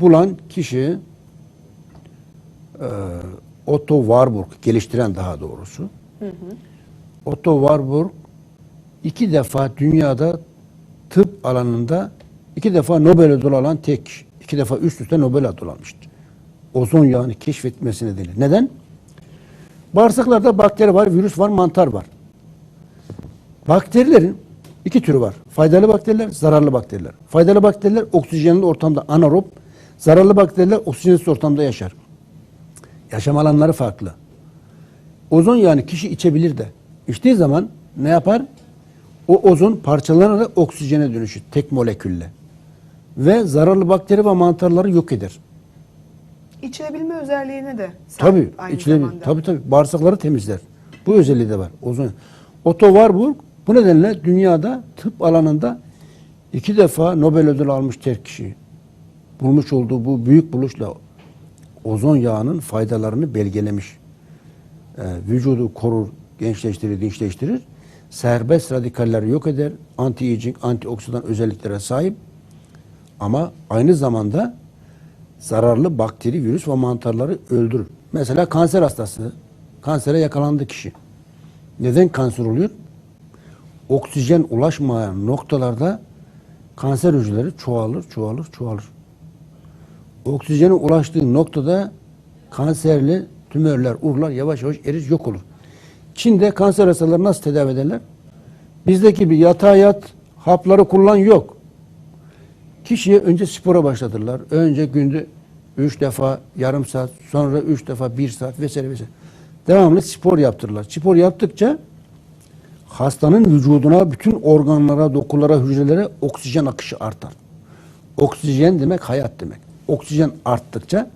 bulan kişi e, Otto Warburg, geliştiren daha doğrusu. Otto Warburg iki defa dünyada tıp alanında iki defa Nobel ödülü alan tek. İki defa üst üste Nobel ödülü almıştır. Ozon yağını keşfetmesi nedeniyle. Neden? Bağırsaklarda bakteri var, virüs var, mantar var. Bakterilerin iki türü var. Faydalı bakteriler, zararlı bakteriler. Faydalı bakteriler oksijenli ortamda anaerob, zararlı bakteriler oksijensiz ortamda yaşar. Yaşam alanları farklı. Ozon yani kişi içebilir de. İçtiği zaman ne yapar? O ozon parçalanarak oksijene dönüşür tek molekülle. Ve zararlı bakteri ve mantarları yok eder. İçilebilme özelliğine de sahip Tabii, aynı içilebilir. zamanda. Tabii tabii. Bağırsakları temizler. Bu özelliği de var. Ozon. Otto Warburg bu nedenle dünyada tıp alanında iki defa Nobel ödülü almış tek kişi. Bulmuş olduğu bu büyük buluşla ozon yağının faydalarını belgelemiş. Ee, vücudu korur, gençleştirir, dinçleştirir. Serbest radikalleri yok eder. Anti-aging, antioksidan özelliklere sahip. Ama aynı zamanda zararlı bakteri, virüs ve mantarları öldürür. Mesela kanser hastası, kansere yakalandı kişi. Neden kanser oluyor? Oksijen ulaşmayan noktalarda kanser hücreleri çoğalır, çoğalır, çoğalır. Oksijene ulaştığı noktada kanserli tümörler, urlar yavaş yavaş erir, yok olur. Çin'de kanser hastaları nasıl tedavi ederler? Bizdeki gibi yatağa yat, hapları kullan yok. Kişiye önce spora başlatırlar. Önce günde üç defa yarım saat, sonra üç defa bir saat vesaire vesaire. Devamlı spor yaptırırlar. Spor yaptıkça hastanın vücuduna, bütün organlara, dokulara, hücrelere oksijen akışı artar. Oksijen demek hayat demek. Oksijen arttıkça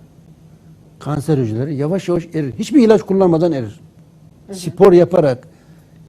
kanser hücreleri yavaş yavaş erir. Hiçbir ilaç kullanmadan erir. Spor yaparak,